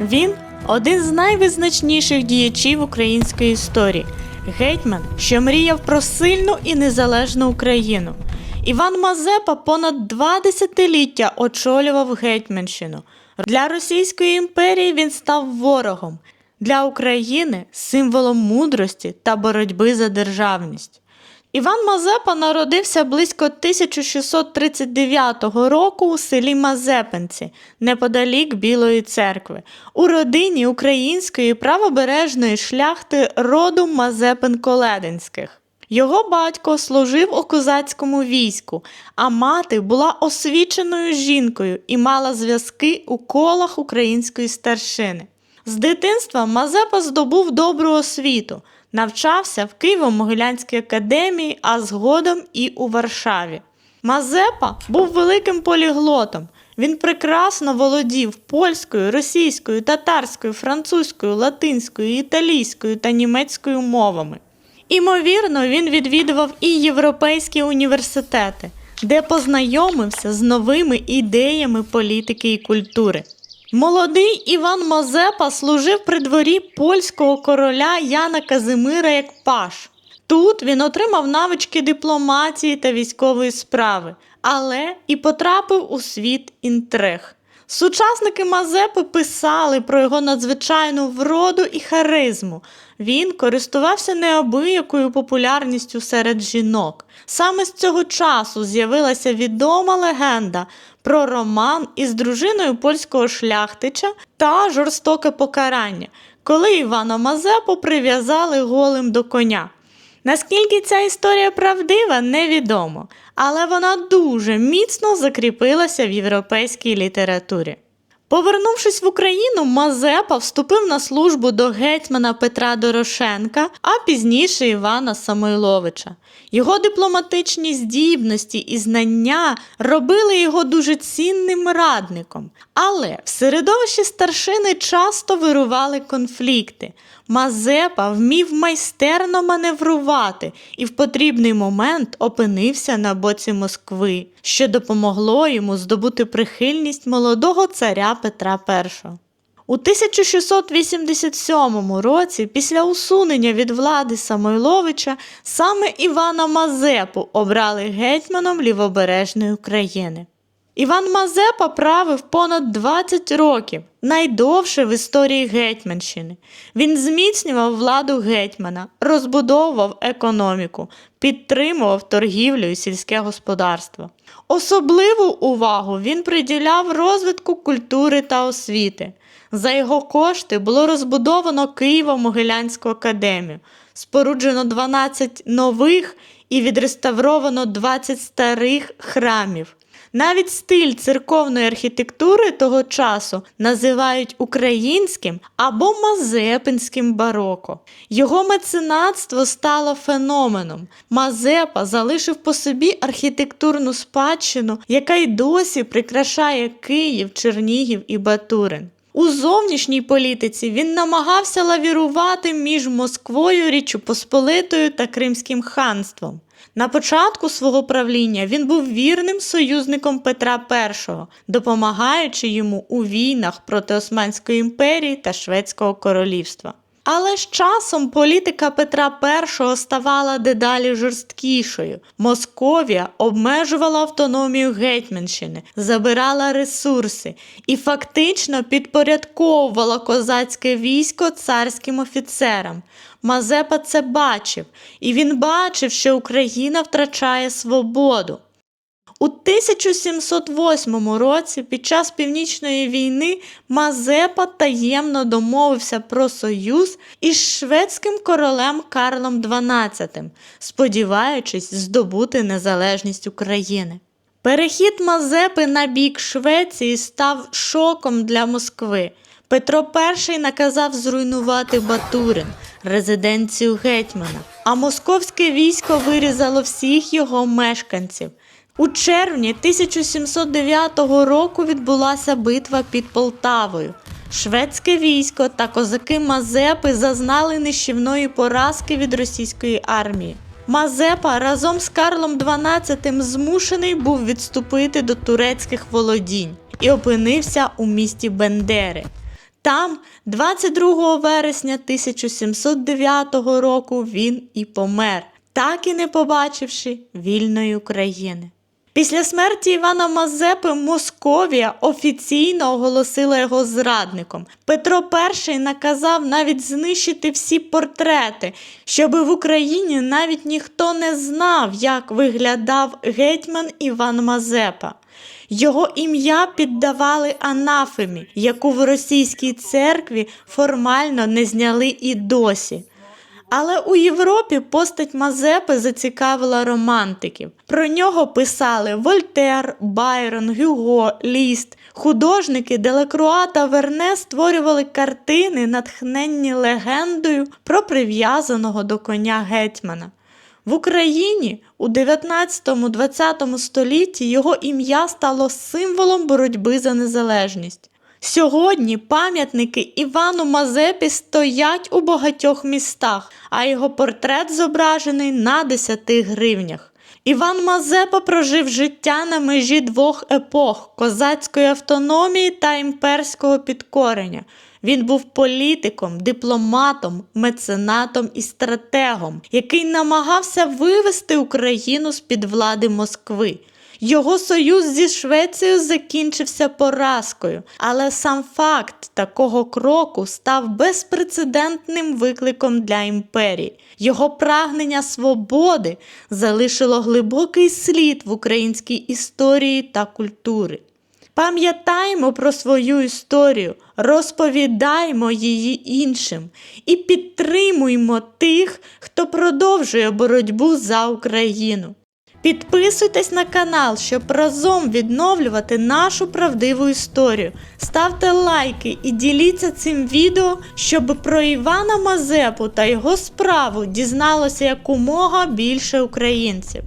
Він один з найвизначніших діячів української історії, гетьман, що мріяв про сильну і незалежну Україну. Іван Мазепа понад два десятиліття очолював Гетьманщину. Для Російської імперії він став ворогом, для України символом мудрості та боротьби за державність. Іван Мазепа народився близько 1639 року у селі Мазепинці, неподалік Білої церкви, у родині української правобережної шляхти роду Мазепин-Колединських. Його батько служив у козацькому війську, а мати була освіченою жінкою і мала зв'язки у колах української старшини. З дитинства Мазепа здобув добру освіту, навчався в Києво-Могилянській академії, а згодом і у Варшаві. Мазепа був великим поліглотом. Він прекрасно володів польською, російською, татарською, французькою, латинською, італійською та німецькою мовами. Імовірно, він відвідував і європейські університети, де познайомився з новими ідеями політики і культури. Молодий Іван Мазепа служив при дворі польського короля Яна Казимира як паш. Тут він отримав навички дипломатії та військової справи, але і потрапив у світ інтриг. Сучасники Мазепи писали про його надзвичайну вроду і харизму. Він користувався неабиякою популярністю серед жінок. Саме з цього часу з'явилася відома легенда про роман із дружиною польського шляхтича та жорстоке покарання, коли Івана Мазепу прив'язали голим до коня. Наскільки ця історія правдива, невідомо, але вона дуже міцно закріпилася в європейській літературі. Повернувшись в Україну, Мазепа вступив на службу до гетьмана Петра Дорошенка, а пізніше Івана Самойловича. Його дипломатичні здібності і знання робили його дуже цінним радником. Але в середовищі старшини часто вирували конфлікти. Мазепа вмів майстерно маневрувати і в потрібний момент опинився на боці Москви, що допомогло йому здобути прихильність молодого царя Петра І. У 1687 році, після усунення від влади Самойловича, саме Івана Мазепу обрали гетьманом лівобережної України. Іван Мазепа правив понад 20 років, найдовше в історії Гетьманщини. Він зміцнював владу гетьмана, розбудовував економіку, підтримував торгівлю і сільське господарство. Особливу увагу він приділяв розвитку культури та освіти. За його кошти було розбудовано Києво-Могилянську академію, споруджено 12 нових і відреставровано 20 старих храмів. Навіть стиль церковної архітектури того часу називають українським або мазепинським бароко. Його меценатство стало феноменом. Мазепа залишив по собі архітектурну спадщину, яка й досі прикрашає Київ, Чернігів і Батурин. У зовнішній політиці він намагався лавірувати між Москвою, Річчю Посполитою та Кримським ханством. На початку свого правління він був вірним союзником Петра І, допомагаючи йому у війнах проти Османської імперії та Шведського королівства. Але з часом політика Петра І ставала дедалі жорсткішою. Московія обмежувала автономію Гетьманщини, забирала ресурси і фактично підпорядковувала козацьке військо царським офіцерам. Мазепа це бачив, і він бачив, що Україна втрачає свободу. У 1708 році під час Північної війни Мазепа таємно домовився про союз із шведським королем Карлом XII, сподіваючись здобути незалежність України. Перехід Мазепи на бік Швеції став шоком для Москви. Петро І наказав зруйнувати Батурин, резиденцію гетьмана, а московське військо вирізало всіх його мешканців. У червні 1709 року відбулася битва під Полтавою. Шведське військо та козаки Мазепи зазнали нищівної поразки від російської армії. Мазепа разом з Карлом XII змушений був відступити до турецьких володінь і опинився у місті Бендери. Там, 22 вересня 1709 року, він і помер, так і не побачивши вільної України. Після смерті Івана Мазепи Московія офіційно оголосила його зрадником. Петро І наказав навіть знищити всі портрети, щоб в Україні навіть ніхто не знав, як виглядав гетьман Іван Мазепа. Його ім'я піддавали анафемі, яку в російській церкві формально не зняли і досі. Але у Європі постать Мазепи зацікавила романтиків. Про нього писали Вольтер, Байрон, Гюго, Ліст. Художники Делекруа та Верне створювали картини, натхненні легендою про прив'язаного до коня гетьмана. В Україні у 19-20 столітті його ім'я стало символом боротьби за незалежність. Сьогодні пам'ятники Івану Мазепі стоять у багатьох містах, а його портрет зображений на 10 гривнях. Іван Мазепа прожив життя на межі двох епох козацької автономії та імперського підкорення. Він був політиком, дипломатом, меценатом і стратегом, який намагався вивести Україну з під влади Москви. Його союз зі Швецією закінчився поразкою, але сам факт такого кроку став безпрецедентним викликом для імперії. Його прагнення свободи залишило глибокий слід в українській історії та культурі. Пам'ятаймо про свою історію, розповідаймо її іншим і підтримуймо тих, хто продовжує боротьбу за Україну. Підписуйтесь на канал, щоб разом відновлювати нашу правдиву історію. Ставте лайки і діліться цим відео, щоб про Івана Мазепу та його справу дізналося якомога більше українців.